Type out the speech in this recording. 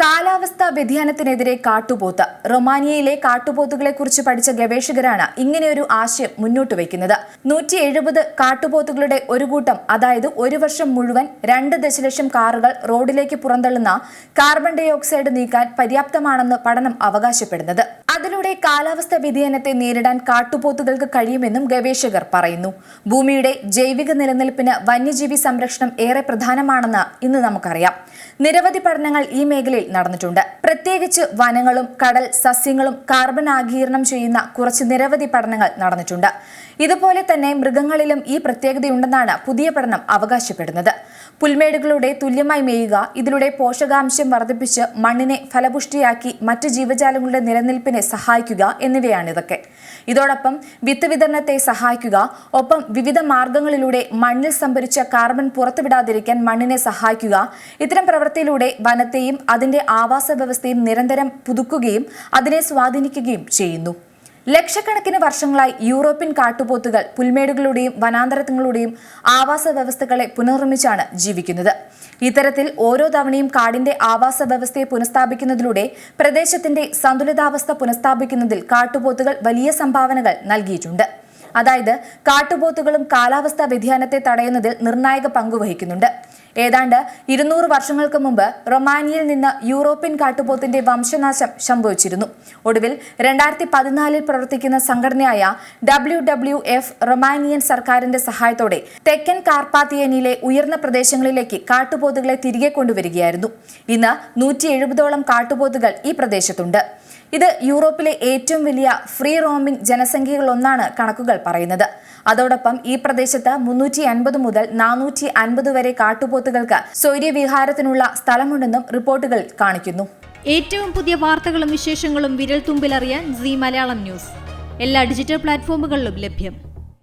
കാലാവസ്ഥാ വ്യതിയാനത്തിനെതിരെ കാട്ടുപോത്ത്. റൊമാനിയയിലെ കാട്ടുപോത്തുകളെ കുറിച്ച് പഠിച്ച ഗവേഷകരാണ് ഇങ്ങനെയൊരു ആശയം മുന്നോട്ട് വയ്ക്കുന്നത്. നൂറ്റി എഴുപത് കാട്ടുപോത്തുകളുടെ ഒരു കൂട്ടം അതായത് ഒരു വർഷം മുഴുവൻ രണ്ട് ദശലക്ഷം കാറുകൾ റോഡിലേക്ക് പുറന്തള്ളുന്ന കാർബൺ ഡൈ ഓക്സൈഡ് നീക്കാൻ പര്യാപ്തമാണെന്ന് പഠനം അവകാശപ്പെടുന്നത്. അതിലൂടെ കാലാവസ്ഥ വ്യതിയാനത്തെ നേരിടാൻ കാട്ടുപോത്തുകൾക്ക് കഴിയുമെന്നും ഗവേഷകർ പറയുന്നു. ഭൂമിയുടെ ജൈവിക നിലനിൽപ്പിന് വന്യജീവി സംരക്ഷണം ഏറെ പ്രധാനമാണെന്ന് ഇന്ന് നമുക്കറിയാം. നിരവധി പഠനങ്ങൾ ഈ മേഖലയിൽ നടന്നിട്ടുണ്ട്. പ്രത്യേകിച്ച് വനങ്ങളും കടൽ സസ്യങ്ങളും കാർബൺ ആഗീരണം ചെയ്യുന്ന കുറച്ച് നിരവധി പഠനങ്ങൾ നടന്നിട്ടുണ്ട്. ഇതുപോലെ തന്നെ മൃഗങ്ങളിലും ഈ പ്രത്യേകതയുണ്ടെന്നാണ് പുതിയ പഠനം അവകാശപ്പെടുന്നത്. പുൽമേടുകളുടെ തുല്യമായി മേയുക ഇതിലൂടെ പോഷകാംശം വർദ്ധിപ്പിച്ച് മണ്ണിനെ ഫലപുഷ്ടിയാക്കി മറ്റ് ജീവജാലങ്ങളുടെ നിലനിൽപ്പിനെ സഹായിക്കുക എന്നിവയാണിതൊക്കെ. ഇതോടൊപ്പം വിത്ത് വിതരണത്തെ സഹായിക്കുക ഒപ്പം വിവിധ മാർഗങ്ങളിലൂടെ മണ്ണിൽ സംഭരിച്ച കാർബൺ പുറത്തുവിടാതിരിക്കാൻ മണ്ണിനെ സഹായിക്കുക ഇത്തരം പ്രവൃത്തിയിലൂടെ വനത്തെയും അതിന്റെ ആവാസ വ്യവസ്ഥയും നിരന്തരം പുതുക്കുകയും അതിനെ സ്വാധീനിക്കുകയും ചെയ്യുന്നു. ലക്ഷക്കണക്കിന് വർഷങ്ങളായി യൂറോപ്യൻ കാട്ടുപോത്തുകൾ പുൽമേടുകളുടെയും വനാന്തരങ്ങളുടെയും ആവാസ വ്യവസ്ഥകളെ പുനർനിർമ്മിച്ചാണ് ജീവിക്കുന്നത്. ഇത്തരത്തിൽ ഓരോ തവണയും കാടിന്റെ ആവാസ വ്യവസ്ഥയെ പുനഃസ്ഥാപിക്കുന്നതിലൂടെ പ്രദേശത്തിന്റെ സന്തുലിതാവസ്ഥ പുനഃസ്ഥാപിക്കുന്നതിൽ കാട്ടുപോത്തുകൾ വലിയ സംഭാവനകൾ നൽകിയിട്ടുണ്ട്. അതായത് കാട്ടുപോത്തുകളും കാലാവസ്ഥാ വ്യതിയാനത്തെ തടയുന്നതിൽ നിർണായക പങ്ക് വഹിക്കുന്നുണ്ട്. ഏതാണ്ട് ഇരുന്നൂറ് വർഷങ്ങൾക്ക് മുമ്പ് റൊമാനിയയിൽ നിന്ന് യൂറോപ്യൻ കാട്ടുപോത്തിന്റെ വംശനാശം സംഭവിച്ചിരുന്നു. ഒടുവിൽ രണ്ടായിരത്തി പതിനാലിൽ പ്രവർത്തിക്കുന്ന സംഘടനയായ ഡബ്ല്യു ഡബ്ല്യു എഫ് റൊമാനിയൻ സർക്കാരിന്റെ സഹായത്തോടെ തെക്കൻ കാർപ്പാത്തിയനിലെ ഉയർന്ന പ്രദേശങ്ങളിലേക്ക് കാട്ടുപോത്തുകളെ തിരികെ കൊണ്ടുവരികയായിരുന്നു. ഇന്ന് നൂറ്റി എഴുപതോളം കാട്ടുപോത്തുകൾ ഈ പ്രദേശത്തുണ്ട്. ഇത് യൂറോപ്പിലെ ഏറ്റവും വലിയ ഫ്രീ റോമിംഗ് ജനസംഖ്യകളൊന്നാണ് കണക്കുകൾ പറയുന്നത്. അതോടൊപ്പം ഈ പ്രദേശത്ത് മുന്നൂറ്റി അൻപത് മുതൽ നാനൂറ്റി അൻപത് വരെ കാട്ടുപോത്തുകൾക്ക് സ്വൈര്യവിഹാരത്തിനുള്ള സ്ഥലമുണ്ടെന്നും റിപ്പോർട്ടുകൾ കാണിക്കുന്നു. ഏറ്റവും പുതിയ വാർത്തകളും വിശേഷങ്ങളും വിരൽ തുമ്പിലറിയാൻ സി മലയാളം ന്യൂസ്. എല്ലാ ഡിജിറ്റൽ പ്ലാറ്റ്ഫോമുകളിലും ലഭ്യം.